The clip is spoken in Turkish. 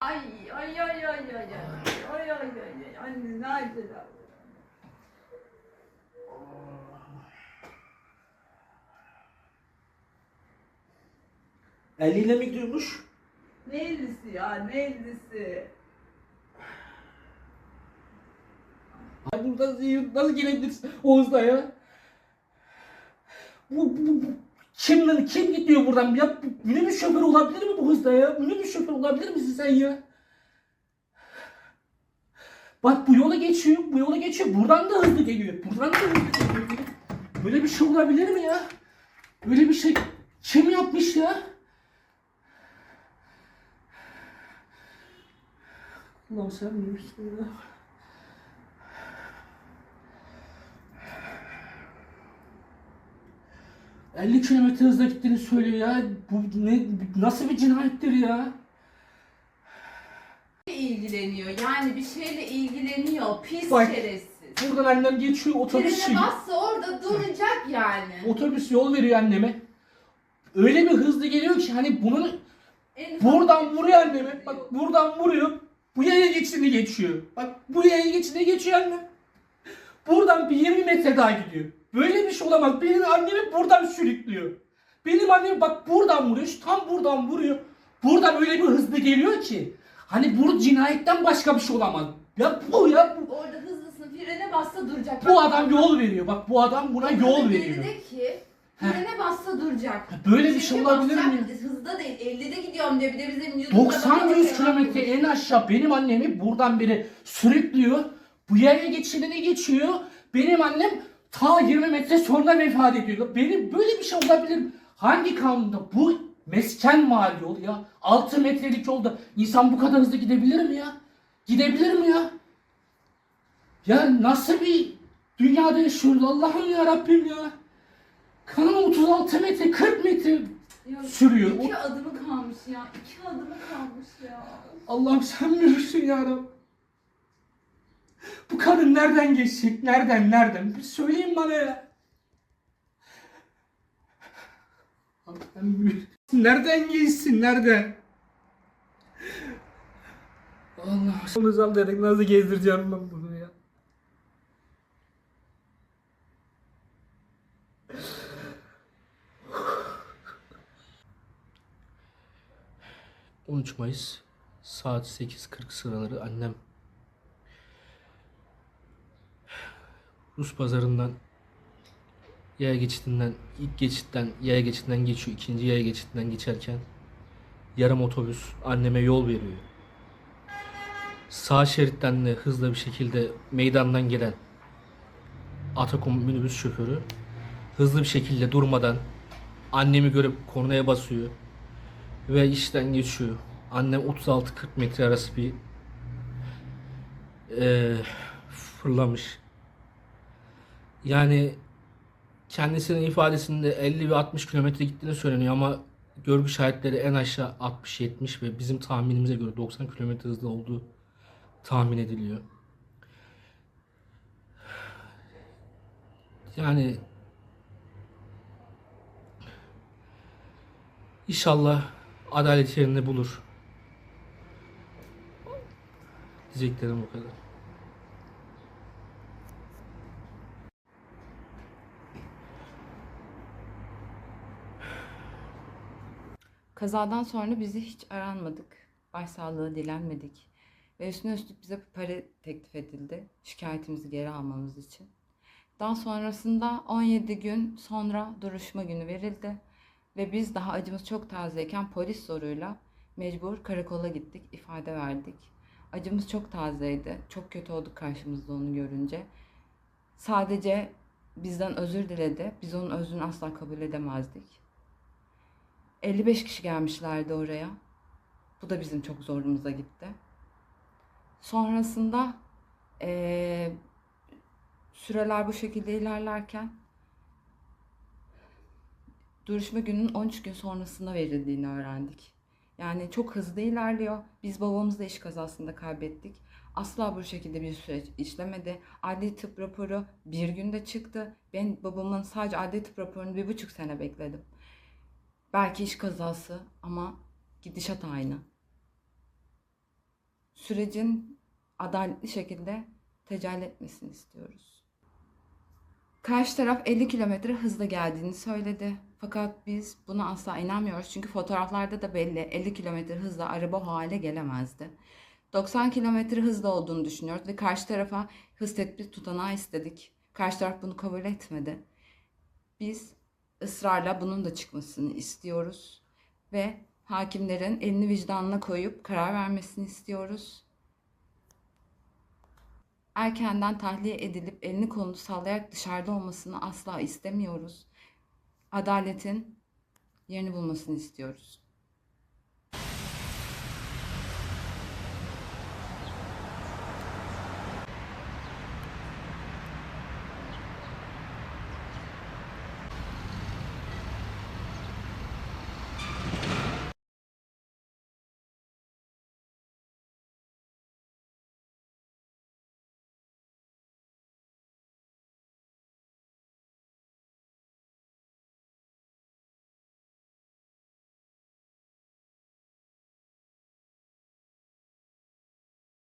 Ay ay ay ay ay ay ay ay ay ay anne nerede lan? Eliyle mi gidiyormuş? Ne ellisi ya ne ellisi? Ay burada nasıl gelebilirsin o hızla ya? Bu, bu, bu kim lan kim gidiyor buradan ya? Minibüs şoförü olabilir mi bu hızda ya? Minibüs şoförü olabilir misin sen ya? Bak bu yola geçiyor, bu yola geçiyor. Buradan da hızlı geliyor. Buradan da hızlı geliyor. Böyle bir şey olabilir mi ya? Böyle bir şey kim yapmış ya? Allah'ım sen bilirsin ya. ...50 kilometre hızla gittiğini söylüyor ya. Bu ne, nasıl bir cinayettir ya? ilgileniyor yani bir şeyle ilgileniyor pis Bak. şerefsiz. Buradan annem geçiyor otobüs Frene bassa orada duracak yani. Otobüs yol veriyor anneme. Öyle bir hızlı geliyor ki hani bunun En ufak buradan bir vuruyor şey anneme. yok. Bak buradan vuruyor. Bu yaya geçtiğini geçiyor. Bak bu yaya geçtiğini geçiyor annem. Buradan bir 20 metre daha gidiyor. Böyle bir şey olamaz. Benim annemi buradan sürüklüyor. Benim annem bak buradan vuruyor. Tam buradan vuruyor. Buradan öyle bir hızlı geliyor ki. Hani bu cinayetten başka bir şey olamaz. Ya bu ya bu. Orada hızlısın frene bassa duracak. Bu adam yol veriyor. Bak bu adam buna yol veriyor. geride ki frene bassa duracak. Böyle bir şey Frene olabilir basacak, mi? Hızda değil 50'de gidiyorum diyor bir de bizim YouTube'da 90-100 kilometre en aşağı benim annemi buradan biri sürüklüyor. Bu yaya geçidine geçiyor. Benim annem ta 20 metre sonra vefat ediyor. Benim böyle bir şey olabilir mi? Hangi kanunda? Bu mesken mahalle yol ya. 6 metrelik yolda insan bu kadar hızlı gidebilir mi ya? Gidebilir mi ya? Ya nasıl bir dünyada yaşıyoruz Allah'ım ya Rabbim ya. Kanım 36 metre 40 metre Ya, sürüyor. İki adımı kalmış ya. iki adımı kalmış ya. Allah'ım sen bilirsin ya Rabbi. Bu kadın nereden geçecek? Nereden? Nereden? Bir söyleyin bana ya. Nereden geçsin? Nereden? Allah Onu sal dedik nasıl gezdireceğim ben bunu ya. ...13 Mayıs saat 8.40 sıraları annem Rus pazarından yaya geçitinden ilk geçitten yaya geçitinden geçiyor ikinci yaya geçitinden geçerken yarım otobüs anneme yol veriyor. Sağ şeritten de hızlı bir şekilde meydandan gelen Atakom minibüs şoförü hızlı bir şekilde durmadan annemi görüp kornaya basıyor ve işten geçiyor. Annem 36-40 metre arası bir eee, fırlamış. Yani kendisinin ifadesinde 50 ve 60 kilometre gittiğini söyleniyor ama görgü şahitleri en aşağı 60-70 ve bizim tahminimize göre 90 kilometre hızlı olduğu tahmin ediliyor. Yani inşallah adalet yerini bulur. Diyeceklerim bu kadar. Kazadan sonra bizi hiç aranmadık. Başsağlığı dilenmedik. Ve üstüne üstlük bize para teklif edildi. Şikayetimizi geri almamız için. Daha sonrasında 17 gün sonra duruşma günü verildi. Ve biz daha acımız çok tazeyken polis zoruyla mecbur karakola gittik, ifade verdik. Acımız çok tazeydi. Çok kötü olduk karşımızda onu görünce. Sadece bizden özür diledi. Biz onun özrünü asla kabul edemezdik. 55 kişi gelmişlerdi oraya. Bu da bizim çok zorumuza gitti. Sonrasında eee, süreler bu şekilde ilerlerken duruşma gününün 13 gün sonrasında verildiğini öğrendik. Yani çok hızlı ilerliyor. Biz babamızı da iş kazasında kaybettik. Asla bu şekilde bir süreç işlemedi. Adli tıp raporu bir günde çıktı. Ben babamın sadece adli tıp raporunu bir buçuk sene bekledim. Belki iş kazası ama gidişat aynı. sürecin adaletli şekilde tecelli etmesini istiyoruz. Karşı taraf 50 kilometre hızla geldiğini söyledi. Fakat biz buna asla inanmıyoruz. Çünkü fotoğraflarda da belli 50 kilometre hızla araba hale gelemezdi. 90 kilometre hızla olduğunu düşünüyoruz ve karşı tarafa hız tedbir tutanağı istedik. Karşı taraf bunu kabul etmedi. Biz ısrarla bunun da çıkmasını istiyoruz ve hakimlerin elini vicdanına koyup karar vermesini istiyoruz. Erkenden tahliye edilip elini kolunu sallayarak dışarıda olmasını asla istemiyoruz. Adaletin yerini bulmasını istiyoruz.